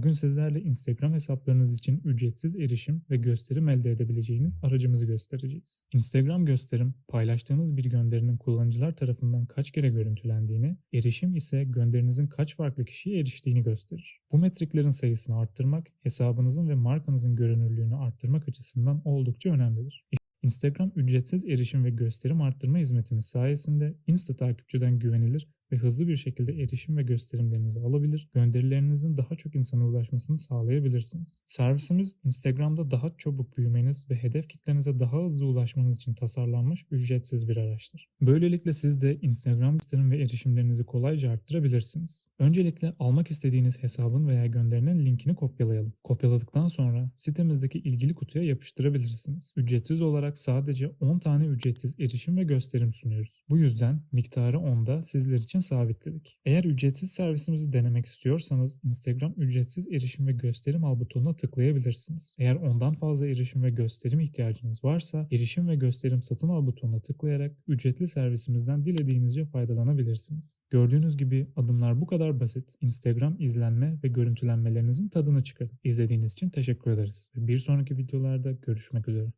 Bugün sizlerle Instagram hesaplarınız için ücretsiz erişim ve gösterim elde edebileceğiniz aracımızı göstereceğiz. Instagram gösterim, paylaştığınız bir gönderinin kullanıcılar tarafından kaç kere görüntülendiğini, erişim ise gönderinizin kaç farklı kişiye eriştiğini gösterir. Bu metriklerin sayısını arttırmak, hesabınızın ve markanızın görünürlüğünü arttırmak açısından oldukça önemlidir. Instagram ücretsiz erişim ve gösterim arttırma hizmetimiz sayesinde Insta takipçiden güvenilir ve hızlı bir şekilde erişim ve gösterimlerinizi alabilir, gönderilerinizin daha çok insana ulaşmasını sağlayabilirsiniz. Servisimiz Instagram'da daha çabuk büyümeniz ve hedef kitlenize daha hızlı ulaşmanız için tasarlanmış ücretsiz bir araçtır. Böylelikle siz de Instagram gösterim ve erişimlerinizi kolayca arttırabilirsiniz. Öncelikle almak istediğiniz hesabın veya gönderinin linkini kopyalayalım. Kopyaladıktan sonra sitemizdeki ilgili kutuya yapıştırabilirsiniz. Ücretsiz olarak sadece 10 tane ücretsiz erişim ve gösterim sunuyoruz. Bu yüzden miktarı 10'da sizler için sabitledik. Eğer ücretsiz servisimizi denemek istiyorsanız Instagram ücretsiz erişim ve gösterim al butonuna tıklayabilirsiniz. Eğer ondan fazla erişim ve gösterim ihtiyacınız varsa erişim ve gösterim satın al butonuna tıklayarak ücretli servisimizden dilediğinizce faydalanabilirsiniz. Gördüğünüz gibi adımlar bu kadar basit. Instagram izlenme ve görüntülenmelerinizin tadını çıkarın. İzlediğiniz için teşekkür ederiz. Bir sonraki videolarda görüşmek üzere.